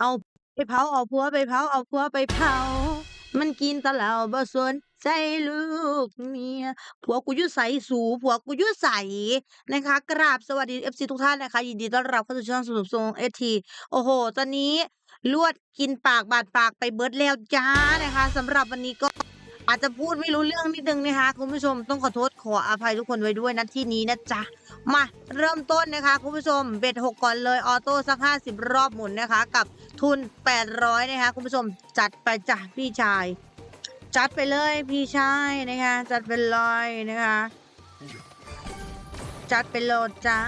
เอาไปเผาเอาผัวไปเผาเอาผัวไปเผา มันกินตะเหล่าบ่สนใจลูกเมียผัวกูยู่ไสสูผัวกูยู่ไสนะคะกราบสวัสดี FC ทุกท่านนะคะ ยินดีต้อนรับเข้าสู่ช่องสรุปทรง ST โอ้โฮตอนนี้ลวดกินปากบาดปากไปเบิดแล้วจ้านะคะสำหรับวันนี้ก็อาจจะพูดไม่รู้เรื่องนิดนึงนะคะคุณผู้ชมต้องขอโทษขออภัยทุกคนไว้ด้วยนะที่นี้นะจ๊ะ มาเริ่มต้นนะคะคุณผู้ชมเบ็ดหกก่อนเลยออโต้สักห้าสิบรอบหมุนนะคะ กับทุนแปดร้อยนะคะคุณผู้ชมจัดไปจ้ะพี่ชาย จัดไปเลยพี่ชายนะคะ จัดไปเลยนะคะ จัดไปโหลดจ้า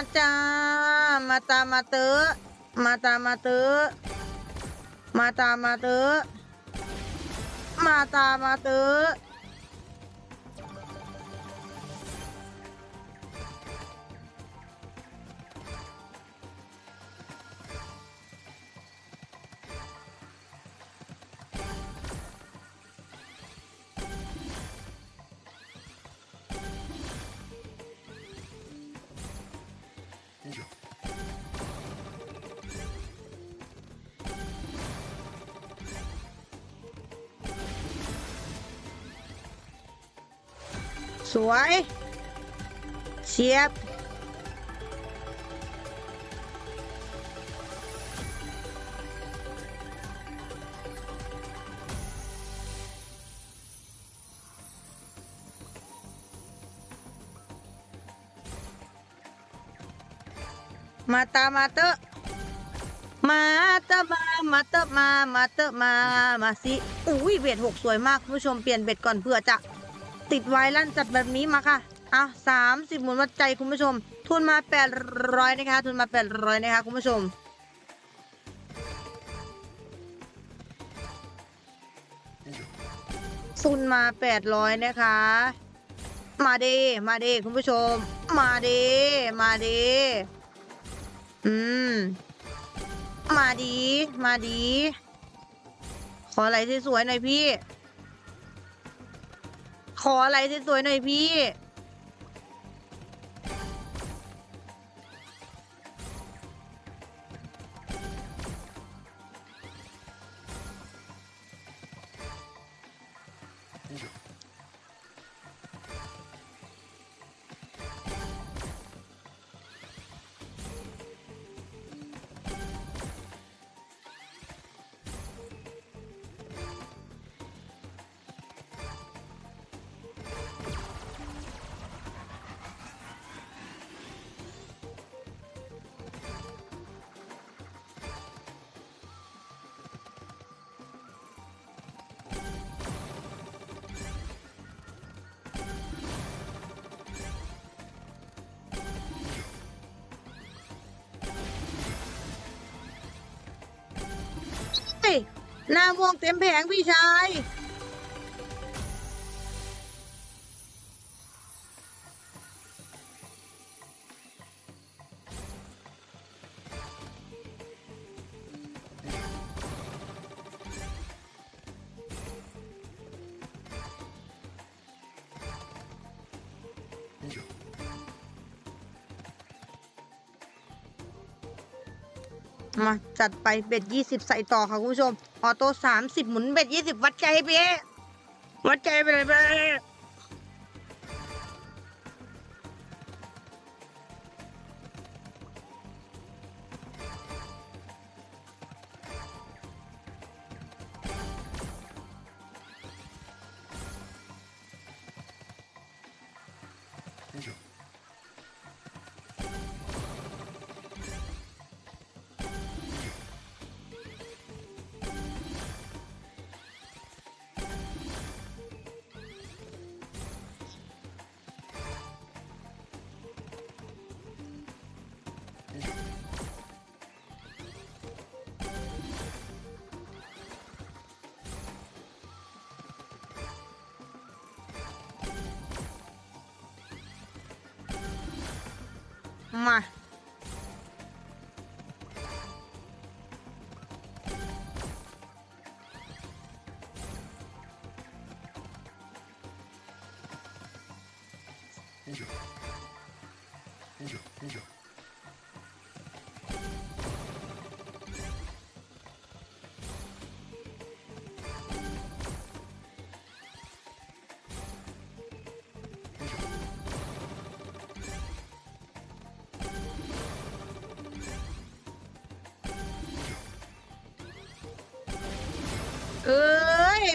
มาจ้า มาตามมาเตอะมาตามมาเตอะมาตามมาเตอะมาตามมาเตอ สวยเชียบ มาตามาเตอะมาเตอมามาเตอะมามาเตอะมามาสิอุ้ยเบ็ดหกสวยมากคุณผู้ชมเปลี่ยนเบ็ดก่อนเพื่อจะ ติดไว้ลั่นจัดแบบนี้มาค่ะอะสามสิบหมุนวัดใจคุณผู้ชม ทุนมาแปดร้อยนะคะ ทุนมาแปดร้อยนะคะคุณผู้ชมทุนมาแปดร้อยนะคะ มาเดมาเดคุณผู้ชม มาเดมาเดอืม มาดี มาดี ขออะไรสวยๆหน่อยพี่ ขออะไรสวยๆหน่อยพี่ หน้าม่วงเต็มแผงพี่ชาย มาจัดไปเบ็ดยี่สิบใส่ต่อค่ะคุณผู้ชม ออโต้สามสิบหมุนเบ็ดยี่สิบวัดใจให้พี่วัดใจไปเลยไป Thank you. มา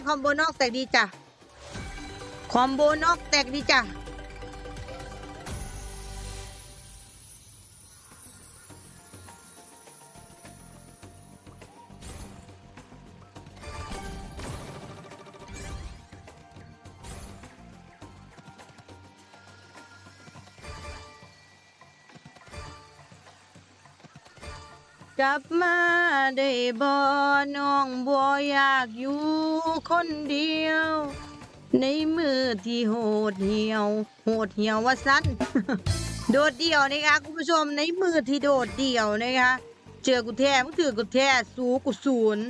คอมโบนอกแตกดีจ้ะคอมโบนอกแตกดีจ้ะ กลับมาได้บ่น้องบ่อยากอยู่คนเดียว ในมือที่โหดเหี่ยว โหดเหี่ยวว่าสั้นโดดเดี่ยวนะคะคุณผู้ชมในมือที่โดดเดี่ยวนะคะเจอกูแท้มึงถือกูแท้สูกูศูนย์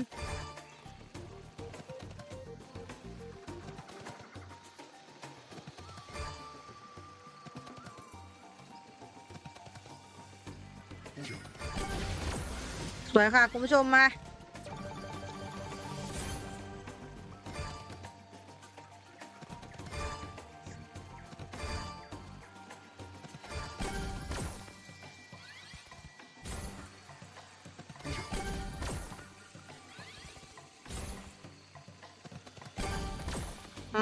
สวยค่ะ คุณผู้ชมมา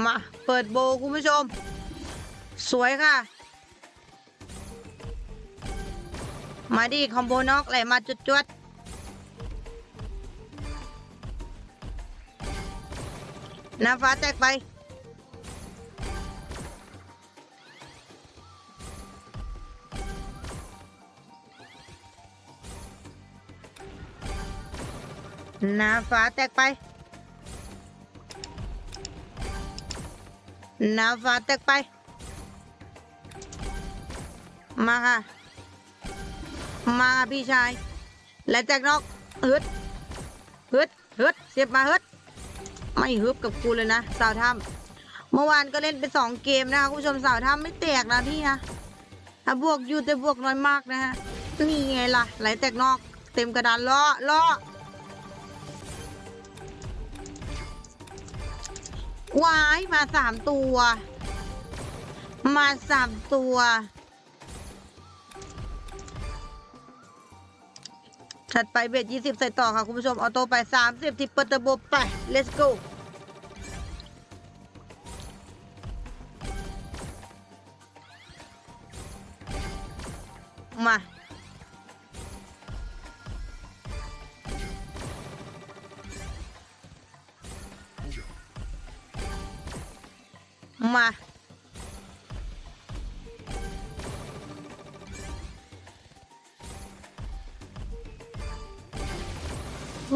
มาเปิดโบคุณผู้ชม สวยค่ะ มาดิคอมโบน็อกไหลมาจุดจวดๆ น้ำฟ้าแตกไป น้ำฟ้าแตกไป น้ำฟ้าแตกไป มาค่ะ มาพี่ชาย และแตกนอกฮึดฮึดฮึดเสียบมาฮึด ฮึบกับกูเลยนะสาวถ้ำเมื่อวานก็เล่นไปสองเกมนะคะคุณผู้ชมสาวถ้ำไม่แตกนะพี่นะถ้าบวกอยู่แต่บวกน้อยมากนะฮะนี่ไงล่ะ ไหลแตกนอก เต็มกระดานล้อล้อวายมาสามตัว มาสามตัว ถัดไปเบ็ดยี่สิบใส่ต่อค่ะ คุณผู้ชม ออโต้ไปสามสิบทิปเปอร์เตอร์โบไป let's go มา มา ส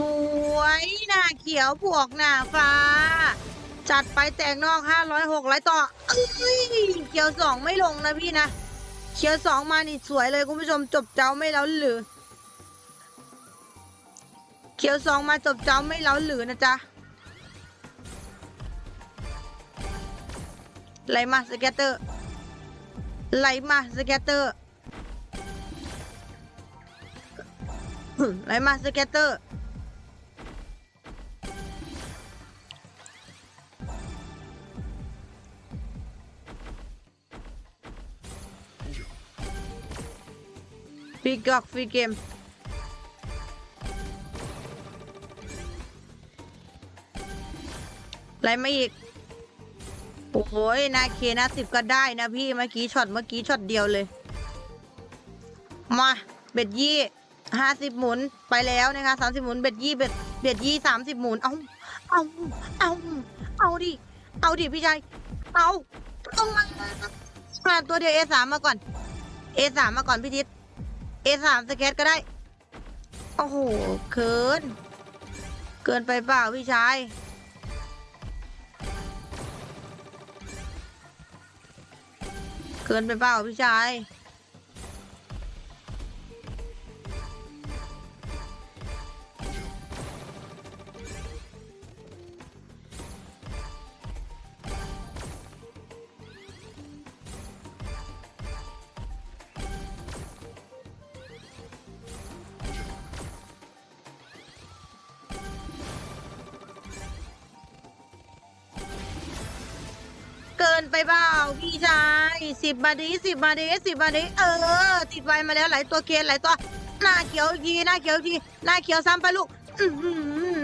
วยหน้าเขียวบวกหน้าฟ้า จัดไปแตกนอกห้าร้อยหกร้อยต่อ เอ้ย เขียวสองไม่ลงนะพี่นะ เขียวสองมานี่สวยเลยคุณผู้ชมจบเจ้าไม่แล้วหรือ เขียวสองมาจบเจ้าไม่แล้วหรือนะจ๊ะไหลมาสเก็ตเตอร์ไหลมาสเก็ตเตอร์ไหลมาสเก็ตเตอร์ กอกฟรีเกมไหลมาอีกโอ้โหนาเคนะสิบก็ได้นะพี่เมื่อกี้ช็อตเมื่อกี้ช็อตเดียวเลย มาเบ็ดยี่ห้าสิบหมุนไปแล้วนะคะสามสิบหมุนเบ็ดยี่เบ็ดเบ็ดยี่สามสิบหมุนเอาเอาเอาเอาดิเอาดิพี่ชายเอาเอามามาตัวเดียวเอสามมาก่อนเอสามมาก่อนพี่ทิศ เอสามสเก็ตก็ได้ โอ้โห เกิน เกินไปเปล่าพี่ชาย เกินไปเปล่าพี่ชาย ไปเปล่าพี่ชายสิบมาดีสิบมาดีสิบมาดีเออ ติดไวมาแล้วหลายตัวเคนหลายตัว หน้าเขียวอีกทีหน้าเขียวอีกทีหน้าเขียวซ้ำไปลูก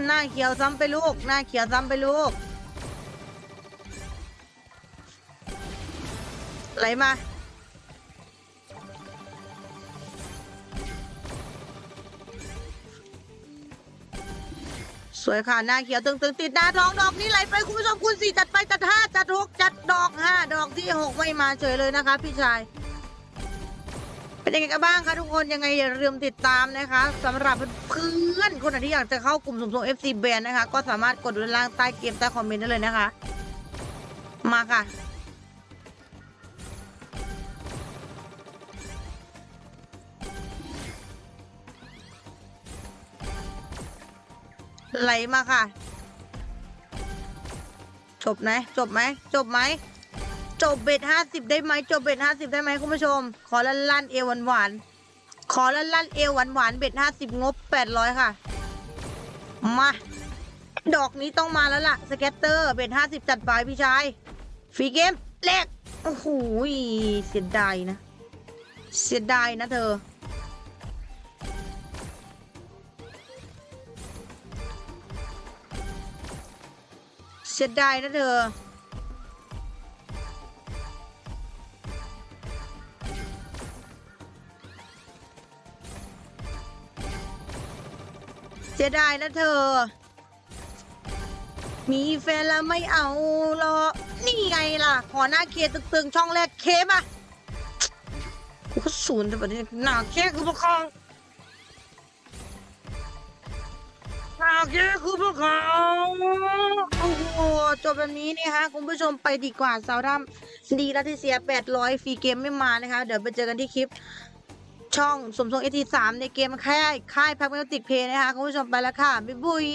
หน้าเขียวซ้ำไปลูก หน้าเขียวซ้ำไปลูกไหลมา สวยค่ะหน้าเขียวตึงตึงๆติดหน้าท้องดอกนี้ไหลไปคุณผู้ชมคุณสี่จัดไปจัดห้าจัดหกจัดดอกห้าดอกที่หกไม่มาเฉยเลยนะคะ พี่ชาย เป็นยังไงกันบ้างคะทุกคนยังไงอย่าลืมติดตามนะคะสำหรับเพื่อนคนไหนที่อยากจะเข้ากลุ่มสมทรง FC Band นะคะ ก็สามารถกดด้านล่างใต้เกมใต้คอมเมนต์ได้เลยนะคะ มาค่ะ ไหลมาค่ะ จบไหมจบไหมจบไหมจบเบ็ดห้าสิบได้ไหมจบเบ็ดห้าสิบได้ไหมคุณผู้ชม ขอลั่นลั่นเอวหวานหวานขอลั่นลั่นเอวหวานหวานเบ็ดห้าสิบงบแปดร้อยค่ะ มา ดอกนี้ต้องมาแล้วล่ะ สเก็ตเตอร์เบ็ดห้าสิบจัดไปพี่ชายฟรีเกมแรกโอ้โหเสียดายนะ เสียดายนะเธอ สียดายนะเธอ เสียดายนะเธอ มีแฟนแล้วไม่เอาหรอนี่ไงล่ะ ขอหน้าเคตึงๆ ช่องแรกเคป่ะกูก็ศูนย์แต่แบบนี้หน้าเคคือพวกเขาหน้คือพวกเขาโอ้โหจบแบบนี้นี่ฮะคุณผู้ชมไปดีกว่าสาวดำดีแล้วที่เสีย 800 ฟรีเกมไม่มานะคะ เดี๋ยวไปเจอกันที่คลิป ช่องสมทรงเอทีสามในเกมแค่ค่ายพักเมลติกเพย์นะคะ คุณผู้ชมไปแล้วค่ะ บ๊ายบุย